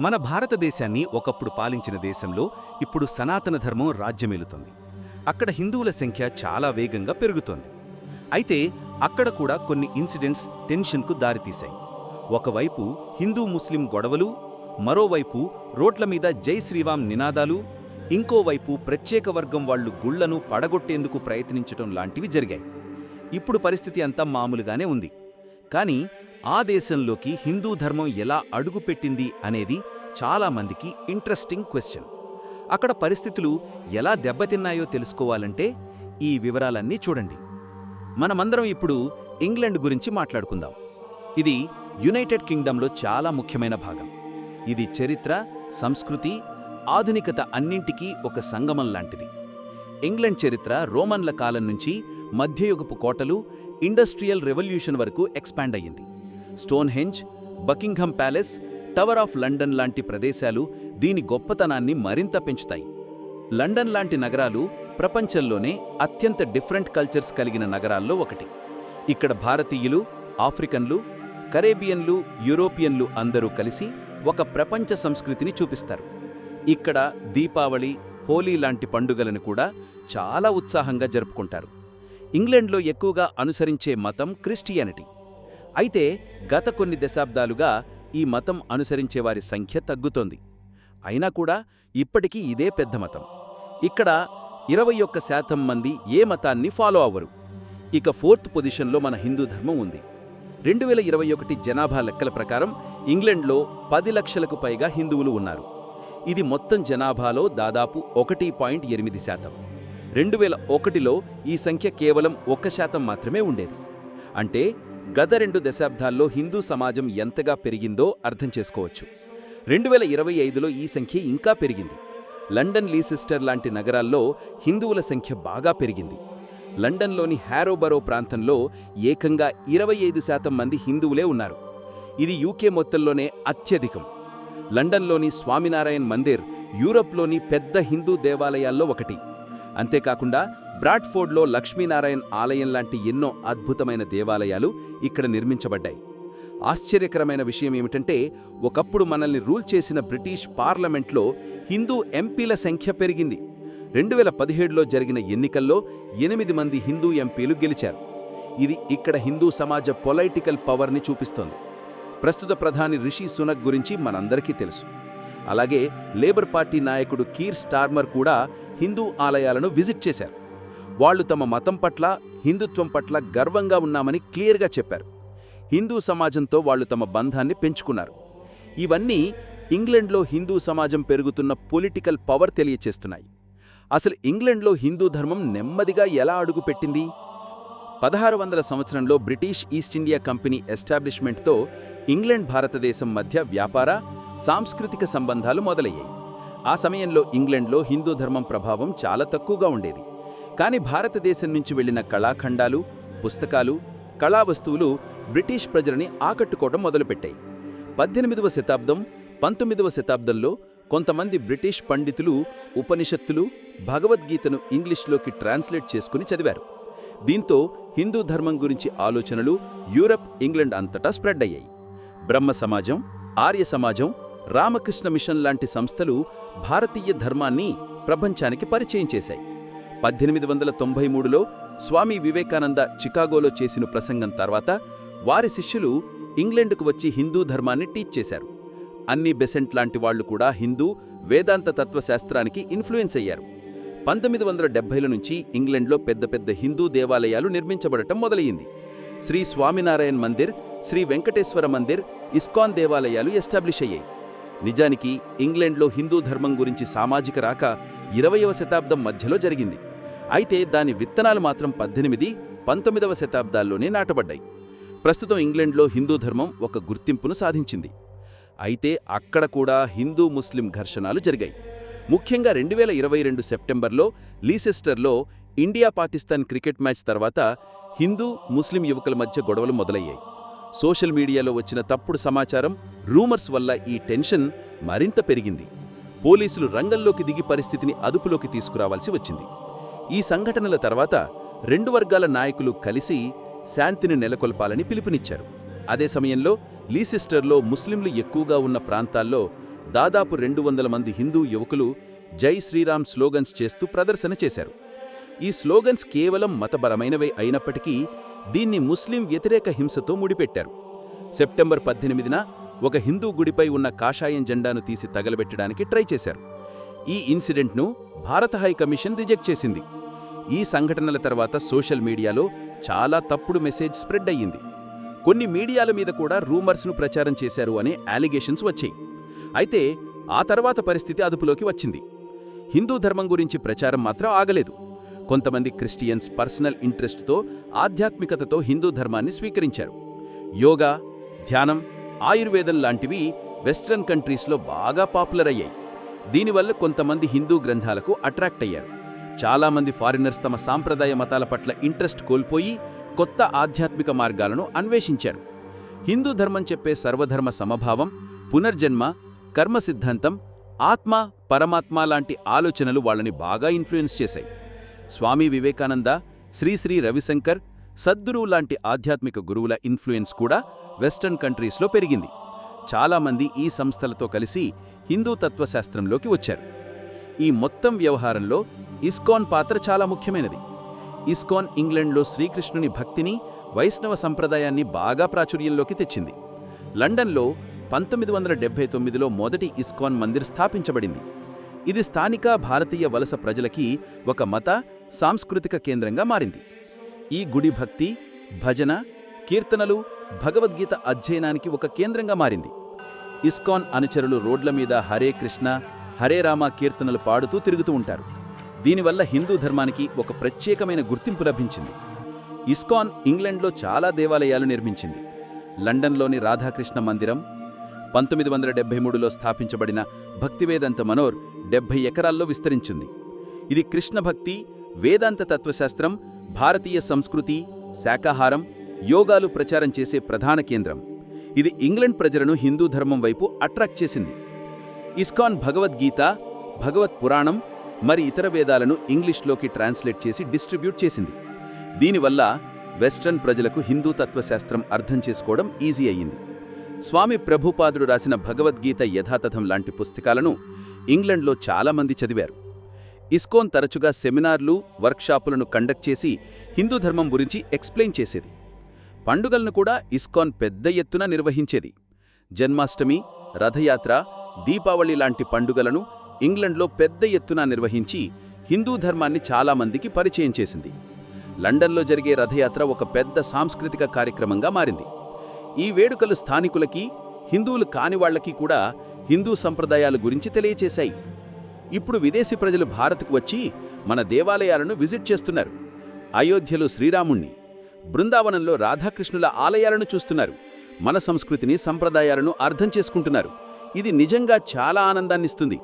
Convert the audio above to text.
మన భారతదేశాన్ని ఒకప్పుడు పాలించిన దేశంలో ఇప్పుడు సనాతన ధర్మం రాజ్యమేలుతోంది. అక్కడ హిందువుల సంఖ్య చాలా వేగంగా పెరుగుతోంది. అయితే అక్కడ కూడా కొన్ని ఇన్సిడెంట్స్ టెన్షన్కు దారితీశాయి. ఒకవైపు హిందూ ముస్లిం గొడవలు మరోవైపు రోడ్ల మీద జై శ్రీరామ్ నినాదాలు ఇంకోవైపు ప్రత్యేక వర్గం వాళ్ళు గుళ్ళను పడగొట్టేందుకు ప్రయత్నించటం లాంటివి జరిగాయి. ఇప్పుడు పరిస్థితి అంతా మామూలుగానే ఉంది. కానీ ఆ దేశంలోకి హిందూ ధర్మం ఎలా అడుగుపెట్టింది అనేది చాలామందికి ఇంట్రెస్టింగ్ క్వశ్చన్. అక్కడ పరిస్థితులు ఎలా దెబ్బతిన్నాయో తెలుసుకోవాలంటే ఈ వివరాలన్నీ చూడండి. మనమందరం ఇప్పుడు ఇంగ్లండ్ గురించి మాట్లాడుకుందాం. ఇది యునైటెడ్ కింగ్డంలో చాలా ముఖ్యమైన భాగం. ఇది చరిత్ర సంస్కృతి ఆధునికత అన్నింటికీ ఒక సంగమం లాంటిది. ఇంగ్లండ్ చరిత్ర రోమన్ల కాలం నుంచి మధ్యయుగపు కోటలు ఇండస్ట్రియల్ రెవల్యూషన్ వరకు ఎక్స్పాండ్ అయ్యింది. Stonehenge Buckingham Palace Tower of London లాంటి ప్రదేశాలు దీని గొప్పతనాన్ని మరింత పెంచుతాయి. లండన్ లాంటి నగరాలు ప్రపంచంలోనే అత్యంత డిఫరెంట్ కల్చర్స్ కలిగిన నగరాల్లో ఒకటి. ఇక్కడ భారతీయులు ఆఫ్రికన్లు కరేబియన్లు యూరోపియన్లు అందరూ కలిసి ఒక ప్రపంచ సంస్కృతిని చూపిస్తారు. ఇక్కడ దీపావళి హోలీ లాంటి పండుగలను కూడా చాలా ఉత్సాహంగా జరుపుకుంటారు. ఇంగ్లండ్లో ఎక్కువగా అనుసరించే మతం క్రిస్టియానిటీ. అయితే గత కొన్ని దశాబ్దాలుగా ఈ మతం అనుసరించేవారి సంఖ్య తగ్గుతోంది. అయినా కూడా ఇప్పటికీ ఇదే పెద్ద మతం. ఇక్కడ ఇరవై ఒక్క శాతం మంది ఏ మతాన్ని ఫాలో అవ్వరు. ఇక ఫోర్త్ పొజిషన్లో మన హిందూ ధర్మం ఉంది. రెండు వేల ఇరవై ఒకటి జనాభా లెక్కల ప్రకారం ఇంగ్లండ్లో పది లక్షలకు పైగా హిందువులు ఉన్నారు. ఇది మొత్తం జనాభాలో దాదాపు ఒకటి పాయింట్ ఎనిమిది శాతం. రెండు వేల ఒకటిలో ఈ సంఖ్య కేవలం ఒక్క శాతం మాత్రమే ఉండేది. అంటే గత రెండు దశాబ్దాల్లో హిందూ సమాజం ఎంతగా పెరిగిందో అర్థం చేసుకోవచ్చు. రెండు వేల ఇరవై ఐదులో ఈ సంఖ్య ఇంకా పెరిగింది. లండన్ లీసిస్టర్ లాంటి నగరాల్లో హిందువుల సంఖ్య బాగా పెరిగింది. లండన్లోని హ్యారోబరో ప్రాంతంలో ఏకంగా ఇరవై ఐదు శాతం మంది హిందువులే ఉన్నారు. ఇది యూకే మొత్తంలోనే అత్యధికం. లండన్లోని స్వామినారాయణ్ మందిర్ యూరప్లోని పెద్ద హిందూ దేవాలయాల్లో ఒకటి. అంతేకాకుండా బ్రాడ్ఫోర్డ్లో లక్ష్మీనారాయణ్ ఆలయం లాంటి ఎన్నో అద్భుతమైన దేవాలయాలు ఇక్కడ నిర్మించబడ్డాయి. ఆశ్చర్యకరమైన విషయం ఏమిటంటే ఒకప్పుడు మనల్ని రూల్ చేసిన బ్రిటిష్ పార్లమెంట్లో హిందూ ఎంపీల సంఖ్య పెరిగింది. రెండు వేల పదిహేడులో జరిగిన ఎన్నికల్లో ఎనిమిది మంది హిందూ ఎంపీలు గెలిచారు. ఇది ఇక్కడ హిందూ సమాజ పొలైటికల్ పవర్ని చూపిస్తోంది. ప్రస్తుత ప్రధాని రిషి సునక్ గురించి మనందరికీ తెలుసు. అలాగే లేబర్ పార్టీ నాయకుడు కీర్ స్టార్మర్ కూడా హిందూ ఆలయాలను విజిట్ చేశారు. వాళ్ళు తమ మతం పట్ల హిందుత్వం పట్ల గర్వంగా ఉన్నామని క్లియర్గా చెప్పారు. హిందూ సమాజంతో వాళ్ళు తమ బంధాన్ని పెంచుకున్నారు. ఇవన్నీ ఇంగ్లండ్లో హిందూ సమాజం పెరుగుతున్న పొలిటికల్ పవర్ తెలియచేస్తున్నాయి. అసలు ఇంగ్లండ్లో హిందూ ధర్మం నెమ్మదిగా ఎలా అడుగుపెట్టింది? పదహారు వందల సంవత్సరంలో బ్రిటిష్ ఈస్ట్ ఇండియా కంపెనీ ఎస్టాబ్లిష్మెంట్తో ఇంగ్లండ్ భారతదేశం మధ్య వ్యాపార సాంస్కృతిక సంబంధాలు మొదలయ్యాయి. ఆ సమయంలో ఇంగ్లండ్లో హిందూ ధర్మం ప్రభావం చాలా తక్కువగా ఉండేది. కానీ భారతదేశం నుంచి వెళ్ళిన కళాఖండాలు పుస్తకాలు కళా వస్తువులు బ్రిటిష్ ప్రజలని ఆకట్టుకోవడం మొదలుపెట్టాయి. పద్దెనిమిదవ శతాబ్దం పంతొమ్మిదవ శతాబ్దంలో కొంతమంది బ్రిటిష్ పండితులు ఉపనిషత్తులు భగవద్గీతను ఇంగ్లీష్లోకి ట్రాన్స్లేట్ చేసుకుని చదివారు. దీంతో హిందూ ధర్మం గురించి ఆలోచనలు యూరప్ ఇంగ్లండ్ అంతటా స్ప్రెడ్ అయ్యాయి. బ్రహ్మ సమాజం ఆర్య సమాజం రామకృష్ణ మిషన్ లాంటి సంస్థలు భారతీయ ధర్మాన్ని ప్రపంచానికి పరిచయం చేశాయి. పద్దెనిమిది వందల తొంభై మూడులో స్వామి వివేకానంద చికాగోలో చేసిన ప్రసంగం తర్వాత వారి శిష్యులు ఇంగ్లండ్కు వచ్చి హిందూ ధర్మాన్ని టీచ్ చేశారు. అన్ని బెసెంట్ లాంటి వాళ్ళు కూడా హిందూ వేదాంత తత్వశాస్త్రానికి ఇన్ఫ్లుయెన్స్ అయ్యారు. పంతొమ్మిది వందల డెబ్బైల నుంచి ఇంగ్లండ్లో పెద్ద పెద్ద హిందూ దేవాలయాలు నిర్మించబడటం మొదలయ్యింది శ్రీ స్వామినారాయణ్ మందిర్ శ్రీ వెంకటేశ్వర మందిర్ ఇస్కాన్ దేవాలయాలు ఎస్టాబ్లిష్ అయ్యాయి. నిజానికి ఇంగ్లండ్లో హిందూ ధర్మం గురించి సామాజిక రాక ఇరవయవ శతాబ్దం మధ్యలో జరిగింది. అయితే దాని విత్తనాలు మాత్రం పద్దెనిమిది పంతొమ్మిదవ శతాబ్దాల్లోనే నాటబడ్డాయి. ప్రస్తుతం ఇంగ్లండ్లో హిందూ ధర్మం ఒక గుర్తింపును సాధించింది. అయితే అక్కడ కూడా హిందూ ముస్లిం ఘర్షణాలు జరిగాయి. ముఖ్యంగా రెండు వేల ఇరవై రెండు సెప్టెంబర్లో లీసెస్టర్లో ఇండియా పాకిస్తాన్ క్రికెట్ మ్యాచ్ తర్వాత హిందూ ముస్లిం యువకుల మధ్య గొడవలు మొదలయ్యాయి. సోషల్ మీడియాలో వచ్చిన తప్పుడు సమాచారం రూమర్స్ వల్ల ఈ టెన్షన్ మరింత పెరిగింది. పోలీసులు రంగంలోకి దిగి పరిస్థితిని అదుపులోకి తీసుకురావాల్సి వచ్చింది. ఈ సంఘటనల తర్వాత రెండు వర్గాల నాయకులు కలిసి శాంతిని నెలకొల్పాలని పిలుపునిచ్చారు. అదే సమయంలో లీసెస్టర్లో ముస్లింలు ఎక్కువగా ఉన్న ప్రాంతాల్లో దాదాపు రెండు వందల మంది హిందూ యువకులు జై శ్రీరామ్ స్లోగన్స్ చేస్తూ ప్రదర్శన చేశారు. ఈ స్లోగన్స్ కేవలం మతపరమైనవే అయినప్పటికీ దీన్ని ముస్లిం వ్యతిరేక హింసతో ముడిపెట్టారు. సెప్టెంబర్ పద్దెనిమిదిన ఒక హిందూ గుడిపై ఉన్న కాషాయం జెండాను తీసి తగలబెట్టడానికి ట్రై చేశారు. ఈ ఇన్సిడెంట్ను భారత హై కమిషన్ రిజెక్ట్ చేసింది. ఈ సంఘటనల తర్వాత సోషల్ మీడియాలో చాలా తప్పుడు మెసేజ్ స్ప్రెడ్ అయ్యింది. కొన్ని మీడియాల మీద కూడా రూమర్స్ను ప్రచారం చేశారు అనే అలిగేషన్స్ వచ్చాయి. అయితే ఆ తర్వాత పరిస్థితి అదుపులోకి వచ్చింది. హిందూ ధర్మం గురించి ప్రచారం మాత్రం ఆగలేదు. కొంతమంది క్రిస్టియన్స్ పర్సనల్ ఇంట్రెస్ట్తో ఆధ్యాత్మికతతో హిందూ ధర్మాన్ని స్వీకరించారు. యోగా ధ్యానం ఆయుర్వేదం లాంటివి వెస్ట్రన్ కంట్రీస్లో బాగా పాపులర్ అయ్యాయి. దీనివల్ల కొంతమంది హిందూ గ్రంథాలకు అట్రాక్ట్ అయ్యారు. చాలామంది ఫారినర్స్ తమ సాంప్రదాయ మతాల పట్ల ఇంట్రెస్ట్ కోల్పోయి కొత్త ఆధ్యాత్మిక మార్గాలను అన్వేషించారు. హిందూ ధర్మం చెప్పే సర్వధర్మ సమభావం పునర్జన్మ కర్మ సిద్ధాంతం ఆత్మ పరమాత్మ లాంటి ఆలోచనలు వాళ్ళని బాగా ఇన్ఫ్లుయెన్స్ చేశాయి. స్వామి వివేకానంద శ్రీశ్రీ రవిశంకర్ సద్గురు లాంటి ఆధ్యాత్మిక గురువుల ఇన్ఫ్లుయెన్స్ కూడా వెస్టర్న్ కంట్రీస్లో పెరిగింది. చాలామంది ఈ సంస్థలతో కలిసి హిందూ తత్వశాస్త్రంలోకి వచ్చారు. ఈ మొత్తం వ్యవహారంలో ఇస్కాన్ పాత్ర చాలా ముఖ్యమైనది. ఇస్కాన్ ఇంగ్లండ్లో శ్రీకృష్ణుని భక్తిని వైష్ణవ సంప్రదాయాన్ని బాగా ప్రాచుర్యంలోకి తెచ్చింది. లండన్లో పంతొమ్మిది వందల డెబ్బై తొమ్మిదిలో మొదటి ఇస్కాన్ మందిర్ స్థాపించబడింది. ఇది స్థానిక భారతీయ వలస ప్రజలకి ఒక మత సాంస్కృతిక కేంద్రంగా మారింది. ఈ గుడి భక్తి భజన కీర్తనలు భగవద్గీత అధ్యయనానికి ఒక కేంద్రంగా మారింది. ఇస్కాన్ అనుచరులు రోడ్ల మీద హరే కృష్ణ హరే రామ కీర్తనలు పాడుతూ తిరుగుతూ ఉంటారు. దీనివల్ల హిందూ ధర్మానికి ఒక ప్రత్యేకమైన గుర్తింపు లభించింది. ఇస్కాన్ ఇంగ్లండ్లో చాలా దేవాలయాలు నిర్మించింది. లండన్లోని రాధాకృష్ణ మందిరం పంతొమ్మిది వందల డెబ్బై మూడులో స్థాపించబడిన భక్తివేదాంత మనోర్ డెబ్బై ఎకరాల్లో విస్తరించింది. ఇది కృష్ణ భక్తి వేదాంత తత్వశాస్త్రం భారతీయ సంస్కృతి శాకాహారం యోగాలు ప్రచారం చేసే ప్రధాన కేంద్రం. ఇది ఇంగ్లండ్ ప్రజలను హిందూ ధర్మం వైపు అట్రాక్ట్ చేసింది. ఇస్కాన్ భగవద్గీత భగవత్ పురాణం మరి ఇతర వేదాలను ఇంగ్లీష్లోకి ట్రాన్స్లేట్ చేసి డిస్ట్రిబ్యూట్ చేసింది. దీనివల్ల వెస్ట్రన్ ప్రజలకు హిందూ తత్వశాస్త్రం అర్థం చేసుకోవడం ఈజీ అయ్యింది. స్వామి ప్రభుపాదుడు రాసిన భగవద్గీత యథాతథం లాంటి పుస్తకాలను ఇంగ్లండ్లో చాలామంది చదివారు. ఇస్కోన్ తరచుగా సెమినార్లు వర్క్షాపులను కండక్ట్ చేసి హిందూ ధర్మం గురించి ఎక్స్ప్లెయిన్ చేసేది. పండుగలను కూడా ఇస్కాన్ పెద్ద ఎత్తున నిర్వహించేది. జన్మాష్టమి రథయాత్ర దీపావళి లాంటి పండుగలను ఇంగ్లండ్లో పెద్ద ఎత్తున నిర్వహించి హిందూ ధర్మాన్ని చాలామందికి పరిచయం చేసింది. లండన్లో జరిగే రథయాత్ర ఒక పెద్ద సాంస్కృతిక కార్యక్రమంగా మారింది. ఈ వేడుకలు స్థానికులకి హిందువులు కాని వాళ్ళకి కూడా హిందూ సంప్రదాయాల గురించి తెలియచేశాయి. ఇప్పుడు విదేశీ ప్రజలు భారత్కు వచ్చి మన దేవాలయాలను విజిట్ చేస్తున్నారు. అయోధ్యలో శ్రీరాముణ్ణి బృందావనంలో రాధాకృష్ణుల ఆలయాలను చూస్తున్నారు. మన సంస్కృతిని సంప్రదాయాలను అర్థం చేసుకుంటున్నారు. ఇది నిజంగా చాలా ఆనందాన్నిస్తుంది.